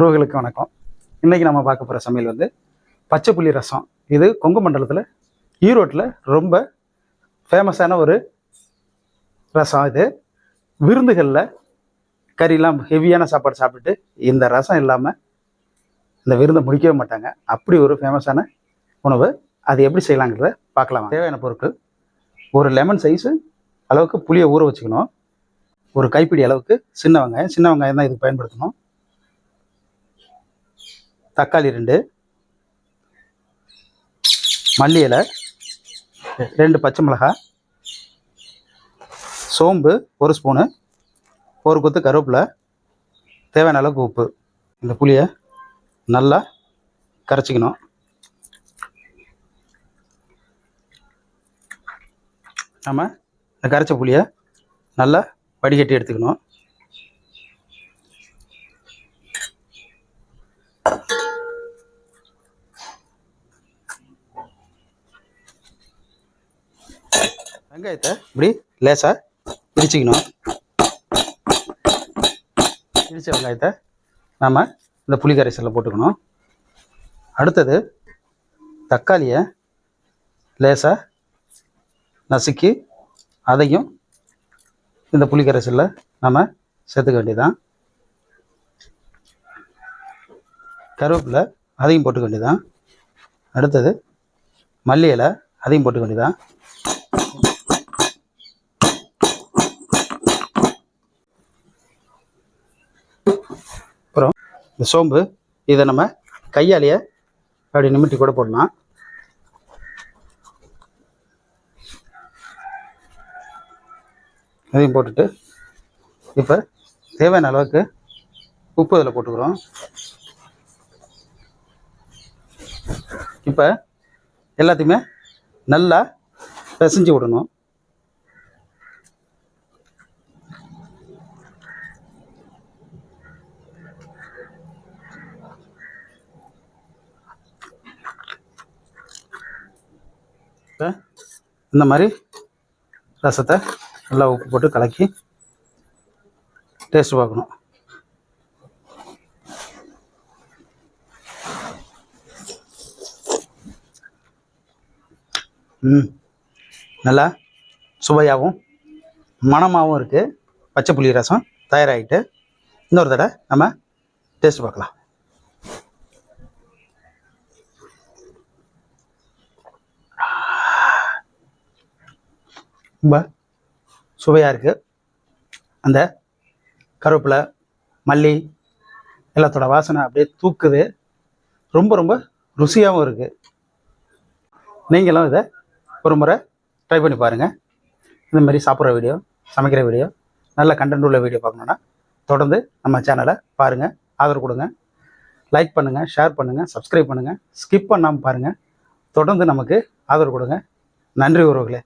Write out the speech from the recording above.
உறவுகளுக்கு வணக்கம். இன்றைக்கி நம்ம பார்க்க போகிற சமையல் வந்து பச்சை புளி ரசம். இது கொங்கு மண்டலத்தில் ஈரோட்டில் ரொம்ப ஃபேமஸான ஒரு ரசம் இது. விருந்துகளில் கறிலாம் ஹெவியான சாப்பாடு சாப்பிட்டுட்டு இந்த ரசம் இல்லாமல் இந்த விருந்தை முடிக்கவே மாட்டாங்க. அப்படி ஒரு ஃபேமஸான உணவு. அது எப்படி செய்யலாங்கிறத பார்க்கலாம். தேவையான பொருட்கள். ஒரு லெமன் சைஸு அளவுக்கு புளியை ஊற வச்சுக்கணும். ஒரு கைப்பிடி அளவுக்கு சின்ன வெங்காயம். சின்ன வெங்காயம் தான் இதுக்கு பயன்படுத்தணும். தக்காளி ரெண்டு மல்லி இலை ரெண்டு பச்சை மிளகாய் சோம்பு ஒரு ஸ்பூனு ஒரு கொத்து கருவேப்பிலை தேவையான அளவுக்கு உப்பு. இந்த புளியை நல்லா கரைச்சிக்கணும். நம்ம இந்த கரைச்ச புளியை நல்லா வடிகட்டி எடுத்துக்கணும். வெங்காயத்தை இப்படி லேசாக பிரிச்சுக்கணும். பிரித்த வெங்காயத்தை நாம் இந்த புளி கரைசலில் போட்டுக்கணும். அடுத்தது தக்காளியை லேசாக நசுக்கி அதையும் இந்த புளி கரைசலில் நம்ம சேர்த்துக்க வேண்டியதான் கருவேப்பிலை அதையும் போட்டுக்க வேண்டியதான் அடுத்தது மல்லி இலை அதையும் போட்டுக்க வேண்டியதான் அப்புறம் இந்த சோம்பு இதை நம்ம கையாலேயே அப்படி நிமிட்டி கூட போடலாம். இதையும் போட்டுட்டு இப்போ தேவையான அளவுக்கு உப்பு இதில் போட்டுக்கிறோம். இப்போ எல்லாத்தையுமே நல்லா பிசைஞ்சு விடணும். இந்த மாதிரி ரசத்தை நல்லா உப்பு போட்டு கலக்கி டேஸ்ட் பார்க்கணும். ம். நல்லா சுவையாகவும் மணமாகவும் இருக்குது பச்சை புளி ரசம் தயாராகிட்டு இன்னொரு தடவை நம்ம டேஸ்ட் பார்க்கலாம். ரொம்ப சுவையாக இருக்குது அந்த கருவேப்பிலை மல்லி எல்லாத்தோட வாசனை அப்படியே தூக்குது. ரொம்ப ரொம்ப ருசியாகவும் இருக்குது நீங்களும் இதை ஒரு முறை ட்ரை பண்ணி பாருங்கள் இந்த மாதிரி சாப்பிட்ற வீடியோ சமைக்கிற வீடியோ நல்ல கண்டென்ட் உள்ள வீடியோ பார்க்கணுன்னா தொடர்ந்து நம்ம சேனலை பாருங்கள் ஆதரவு கொடுங்க. லைக் பண்ணுங்கள் ஷேர் பண்ணுங்கள் சப்ஸ்கிரைப் பண்ணுங்கள் ஸ்கிப் பண்ணாமல் பாருங்கள் தொடர்ந்து நமக்கு ஆதரவு கொடுங்க. நன்றி உறவுகளே.